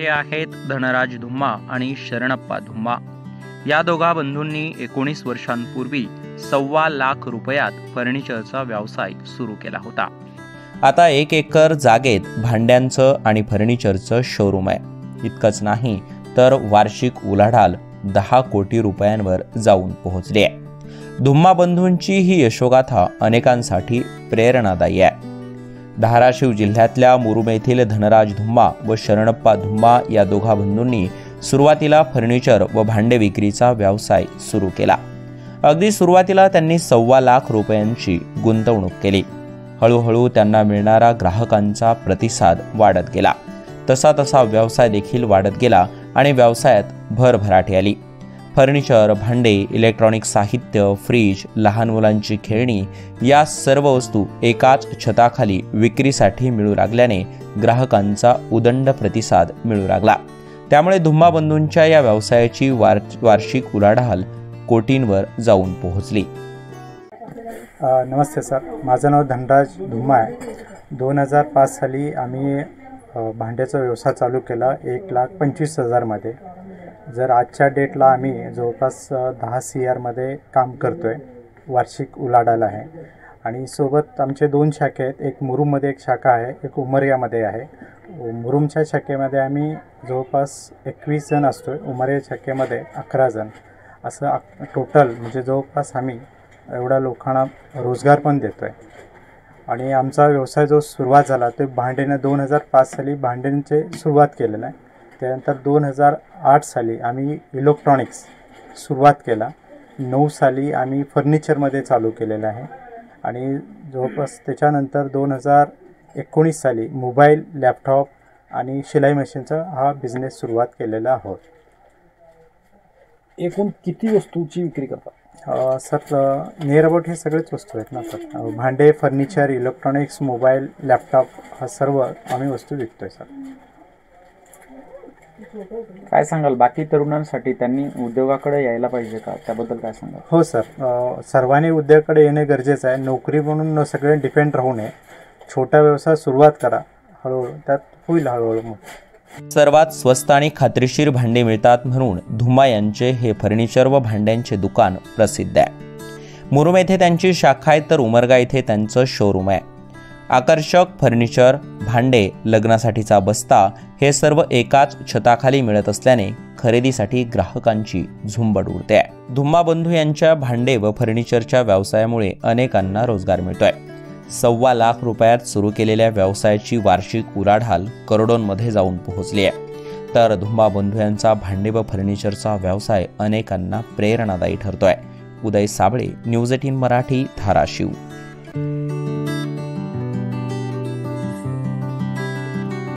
हे आहेत धनराज धुम्मा आणि शरणप्पा धुम्मा. या दोघा बंधूंनी एकोणीस वर्षांपूर्वी सव्वा लाख रुपयात फर्निचरचा व्यवसाय सुरू केला होता. आता एक एकर जागेत भांड्यांचं आणि फर्निचरचं शोरूम आहे. इतकंच नाही तर वार्षिक उलाढाल दहा कोटी रुपयांवर जाऊन पोहोचली आहे. धुम्मा बंधूंची ही यशोगाथा अनेकांसाठी प्रेरणादायी आहे. धाराशिव जिल्ह्यातल्या मुरुम येथील धनराज धुम्मा व शरणप्पा धुम्मा या दोघा बंधूंनी सुरुवातीला फर्निचर व भांडे विक्रीचा व्यवसाय सुरू केला. अगदी सुरुवातीला त्यांनी सव्वा लाख रुपयांची गुंतवणूक केली. हळूहळू त्यांना मिळणारा ग्राहकांचा प्रतिसाद वाढत गेला. तसा तसा व्यवसाय देखील वाढत गेला आणि व्यवसायात भरभराटी आली. फर्निचर भांडे इलेक्ट्रॉनिक साहित्य फ्रीज लहान मुलांची खेळणी या सर्व वस्तू एकाच छताखाली विक्रीसाठी मिळू लागल्याने ग्राहकांचा उदंड प्रतिसाद मिळू लागला. त्यामुळे धुम्मा बंधूंच्या या व्यवसायाची वार वार्षिक उलाढाल कोटींवर जाऊन पोहोचली. नमस्ते सर. माझं नाव धनराज धुम्मा आहे. दोन हजार पाच साली आम्ही भांड्याचा व्यवसाय चालू केला एक लाख पंचवीस हजारमध्ये जर आजच्या डेटला आम्ही जवळपास दहा सी आरमध्ये काम करतो आहे वार्षिक उलाढाल आहे. आणि सोबत आमचे दोन शाखे आहेत. एक मुरुममध्ये एक शाखा आहे एक उमरियामध्ये आहे. मुरुमच्या शाखेमध्ये आम्ही जवळपास एकवीस जण असतो आहे उमरिया शाखेमध्ये अकरा जण. असं अक टोटल म्हणजे जवळपास आम्ही एवढ्या लोकांना रोजगार पण देतो आहे आणि आमचा व्यवसाय जो सुरुवात झाला ते भांडेनं दोन हजार पाच साली भांड्यांचे सुरुवात केलेलं आहे. त्यानंतर दोन हजार आठ साली आम्ही इलेक्ट्रॉनिक्स सुरुवात केला. नऊ साली आम्ही फर्निचरमध्ये चालू केलेलं आहे. आणि जवळपास त्याच्यानंतर दोन हजार एकोणीस साली मोबाईल लॅपटॉप आणि शिलाई मशीनचा हा बिझनेस सुरुवात केलेला आहोत. एकूण किती वस्तूची विक्री करता? अ, सर नियर अबाउट हे सगळेच वस्तू आहेत ना सर? भांडे फर्निचर इलेक्ट्रॉनिक्स मोबाईल लॅपटॉप हा सर्व आम्ही वस्तू विकतो आहे सर. काय सांगाल? बाकी तरुणांसाठी त्यांनी उद्योगाकडे यायला पाहिजे का? त्याबद्दल काय सांगाल? हो सर. सर्वांनी उद्योगाकडे येणे गरजेचं आहे. नोकरी म्हणून सगळे डिपेंड राहू नये. छोटा व्यवसाय सुरुवात करा. हळूहळू त्यात होईल हळूहळू सर्वात स्वस्त आणि खात्रीशीर भांडे मिळतात म्हणून धुम्मा यांचे हे फर्निचर व भांड्यांचे दुकान प्रसिद्ध आहे. मुरुम येथे त्यांची शाखा आहे तर उमरगा येथे त्यांचं शोरूम आहे. आकर्षक फर्निचर भांडे लग्नासाठीचा बस्ता हे सर्व एकाच छताखाली मिळत असल्याने खरेदीसाठी ग्राहकांची झुंबड उडते. आहे धुम्मा बंधू यांच्या भांडे व फर्निचरच्या व्यवसायामुळे अनेकांना रोजगार मिळतोय. सव्वा लाख रुपयात सुरू केलेल्या व्यवसायाची वार्षिक उलाढाल करोडोंमध्ये जाऊन पोहोचली आहे. तर धुंबा बंधू यांचा भांडे व फर्निचरचा व्यवसाय अनेकांना प्रेरणादायी ठरतोय. Uday Sable news eighteen Marathi Dharashiv.